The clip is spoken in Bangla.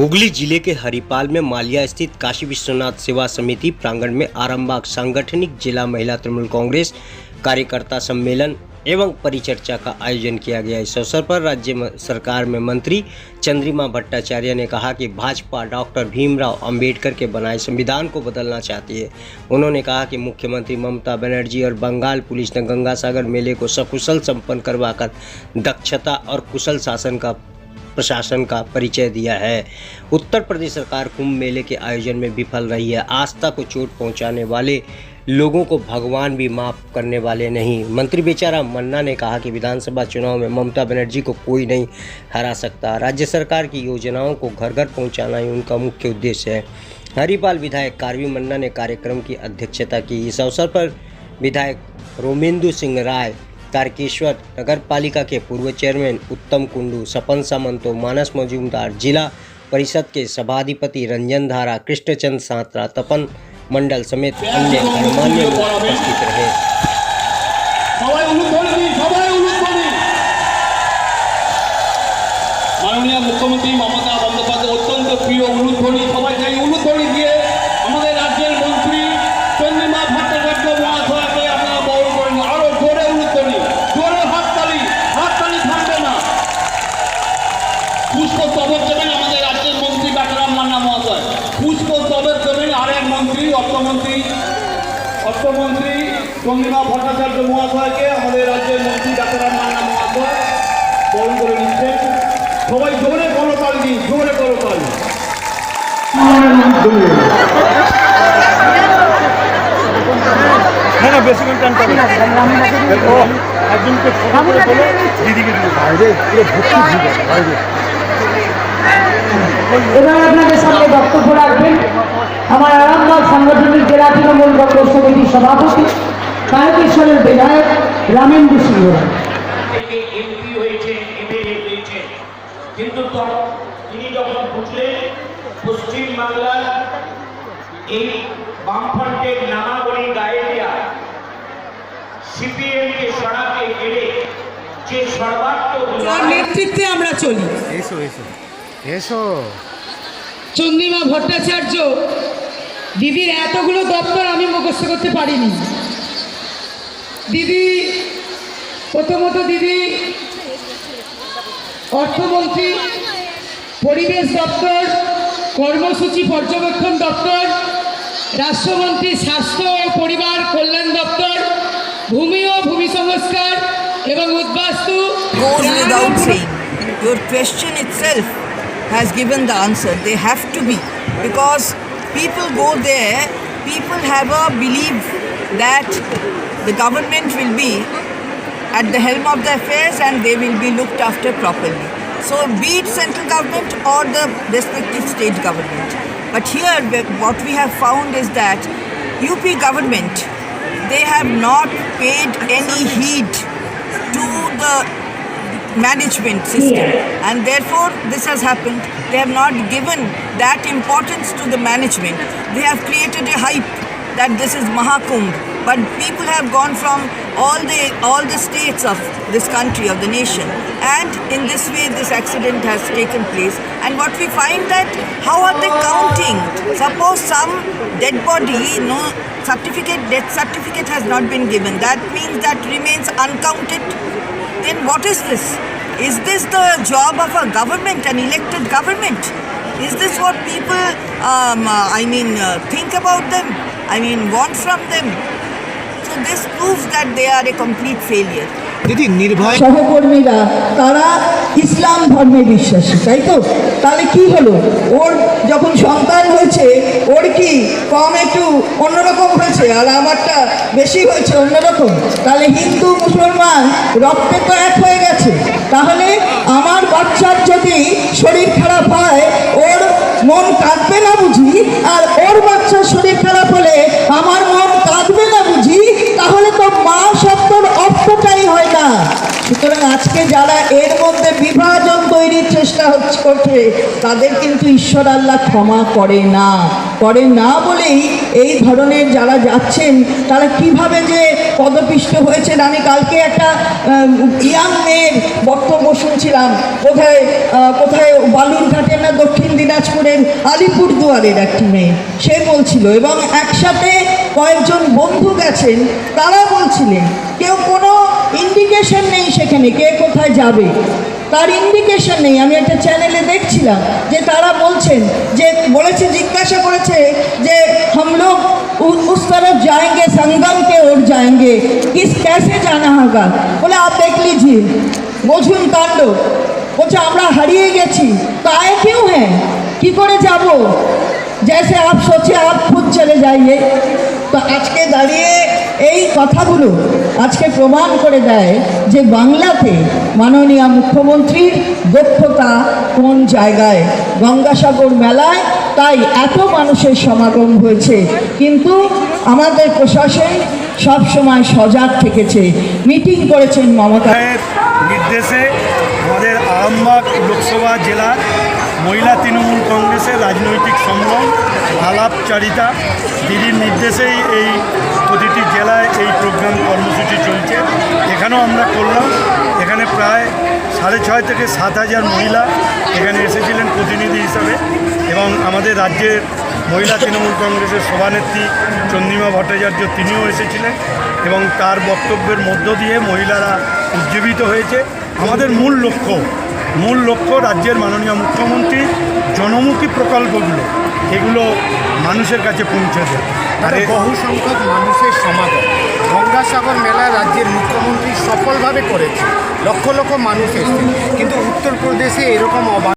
हुगली ज़िले के हरिपाल में मालिया स्थित काशी विश्वनाथ सेवा समिति प्रांगण में आरंभक सांगठनिक जिला महिला तृणमूल कांग्रेस कार्यकर्ता सम्मेलन एवं परिचर्चा का आयोजन किया गया। इस अवसर पर राज्य सरकार में मंत्री चंद्रिमा भट्टाचार्य ने कहा कि भाजपा डॉक्टर भीमराव अंबेडकर के बनाए संविधान को बदलना चाहती है। उन्होंने कहा कि मुख्यमंत्री ममता बनर्जी और बंगाल पुलिस ने गंगा सागर मेले को सकुशल संपन्न करवाकर दक्षता और कुशल शासन का प्रशासन का परिचय दिया है। उत्तर प्रदेश सरकार कुंभ मेले के आयोजन में विफल रही है। आस्था को चोट पहुँचाने वाले लोगों को भगवान भी माफ़ करने वाले नहीं। मंत्री बेचाराम मन्ना ने कहा कि विधानसभा चुनाव में ममता बनर्जी को कोई नहीं हरा सकता। राज्य सरकार की योजनाओं को घर घर पहुंचाना ही उनका मुख्य उद्देश्य है। हरिपाल विधायक कारवी मन्ना ने कार्यक्रम की अध्यक्षता की। इस अवसर पर विधायक रोमेंदु सिंह राय तारकेश्वर नगर पालिका के पूर्व चेयरमैन उत्तम कुंडू, सपन सामंतो मानस मजूमदार जिला परिषद के सभाधिपति रंजन धारा, कृष्णचंद सांतरा, तपन मंडल समेत अन्य गणमान्य लोग उपस्थित रहे। পুষ্পস্তবক দেবেন আমাদের রাজ্যের মন্ত্রী কাটারাম মান্না মহাশয়। পুষ্পস্তবক দেবেন আরেক মন্ত্রী অর্থমন্ত্রী অর্থমন্ত্রী চন্দ্রিমা ভট্টাচার্য মহাশয়কে আমাদের রাজ্যের মন্ত্রী ডাক্তার মান্না মহাশয় বরণ করে নিচ্ছেন। সবাই জোরে করতাল দিন জোরে করতাল না না বেশিক্ষণ টান পাবে। একজনকে দিদিকে দিদি বাইরে পুরো ভর্তি ভিড় বাইরে। এবার আপনাদের সামনে বক্তব্য রাখবেন। আমার আরামবাগ সাংগঠনিক জেলা তৃণমূল কংগ্রেস সমিতির সভাপতি কায়কেশ্বরের বিধায়ক রামেন্দ্র সিংহ। রায়। থেকে এমপি হয়েছে এমএলএ হয়েছে কিন্তু তিনি যখন বুঝলেন পশ্চিম বাংলার এই বামফ্রন্টের নামাবলী গায়ে দেয়া সিপিএমকে সরাতে গেলে যে সর্বাত্মক নেতৃত্বে আমরা চলি। এসো। চন্দ্রিমা ভট্টাচার্য দিদির এতগুলো দপ্তর আমি মুখস্থ করতে পারিনি। দিদি প্রথমত দিদি অর্থমন্ত্রী পরিবেশ দপ্তর কর্মসূচি পর্যবেক্ষণ দপ্তর রাষ্ট্রমন্ত্রী স্বাস্থ্য ও পরিবার কল্যাণ দপ্তর ভূমি ও ভূমি সংস্কার এবং উদ্বাস্তু. Your question itself. Has given the answer. They have to be. Because people go there, people have a belief that the government will be at the helm of the affairs and they will be looked after properly. So, be it central government or the respective state government. But here, what we have found is that UP government, they have not paid any heed to the management system. And therefore this has happened. They have not given that importance to the management. They have created a hype that this is mahakumbh. But people have gone from all the all the states of this country of the nation. And in this way this accident has taken place. And what we find that how are they counting? Suppose some dead body no certificate death certificate has not been given. That means that remains uncounted then what is this? Is this the job of a government, an elected government? Is this what people, um, uh, I mean, uh, think about them? I mean, want from them? So this proves that they are a complete failure. দিদি নির্ভয় সহকর্মীরা, তারা ইসলাম ধর্মে বিশ্বাসী, তাই তো? তাহলে কি হলো? ওর যখন সন্তান হয়েছে, ওর কি কম একটু অন্যরকম হয়েছে, আর আমারটা বেশি হয়েছে অন্যরকম? তাহলে হিন্দু, মুসলমান, রক্তে তো এক হয়ে গেছে। তাহলে আমার বাচ্চার যদি শরীর খারাপ হয়, ওর মন কাঁদবে না বুঝি? আর ওর বাচ্চার শরীর খারাপ হলে আমার মন কাঁদবে না বুঝি তাহলে তো মা শব্দর অর্থটাই হয় না সুতরাং আজকে যারা এর মধ্যে বিভাজন তৈরির চেষ্টা হচ্ছে করছে, তাদের কিন্তু ঈশ্বর আল্লাহ ক্ষমা করে না। করে না বলেই এই ধরনের যারা যাচ্ছেন, তারা কীভাবে যে পদপিষ্ট হয়েছেন? আমি কালকে একটা ইয়াং মেয়ের বক্তব্য শুনছিলাম। কোথায় কোথায় বালুরঘাটে না দক্ষিণ দিনাজপুরের আলিপুরদুয়ারের একটি মেয়ে। সে বলছিল এবং একসাথে কয়েকজন বন্ধু গেছেন, তারা বলছিলেন কেউ কোনো ইন্ডিকেশন নেই সেখানে কে কোথায় যাবে তার ইন্ডিকেশন নেই আমি একটা চ্যানেলে দেখছিলাম যে তারা বলছেন যে বলেছে জিজ্ঞাসা করেছে যে हम लोग उ- उस तरफ जाएंगे संगम के ओर जाएंगे किस कैसे जाना होगा बोले आप देख लीजिए বুঝুন কাণ্ড বলছে আমরা হারিয়ে গেছি তাই কেউ হ্যাঁ কি করে যাব जैसे आप सोचे आप खुद चले जाइए তো আজকে দাঁড়িয়ে এই কথাগুলো আজকে প্রমাণ করে দেয় যে বাংলাতে মাননীয় মুখ্যমন্ত্রীর দক্ষতা কোন জায়গায়? গঙ্গাসাগর মেলায় তাই এত মানুষের সমাগম হয়েছে। কিন্তু আমাদের প্রশাসন সব সময় সজাগ থেকেছে। মিটিং করেছেন মমতা নির্দেশে আমাদের আরামবাগ লোকসভা জেলার মহিলা তৃণমূল কংগ্রেসের রাজনৈতিক সম্মেলন, আলাপচারিতা, দিদির নির্দেশেই এই প্রতিটি জেলায় এই প্রোগ্রাম কর্মসূচি চলছে এখানেও আমরা করলাম? এখানে প্রায় সাড়ে ছয় থেকে সাত হাজার মহিলা এখানে এসেছিলেন প্রতিনিধি হিসাবে এবং আমাদের রাজ্যের মহিলা তৃণমূল কংগ্রেসের সভানেত্রী চন্দ্রিমা ভট্টাচার্য তিনিও এসেছিলেন এবং তার বক্তব্যের মধ্য দিয়ে মহিলারা উজ্জীবিত হয়েছে। আমাদের মূল লক্ষ্য মূল লক্ষ্য রাজ্যের মাননীয় মুখ্যমন্ত্রী জনমুখী প্রকল্পগুলো, এগুলো মানুষের কাছে পৌঁছে দেয় আর বহু সংখ্যক মানুষের সমাগম। গঙ্গাসাগর মেলা রাজ্যের মুখ্যমন্ত্রী সফলভাবে করেছে। লক্ষ লক্ষ মানুষ এসছে। কিন্তু উত্তরপ্রদেশে এরকম অবা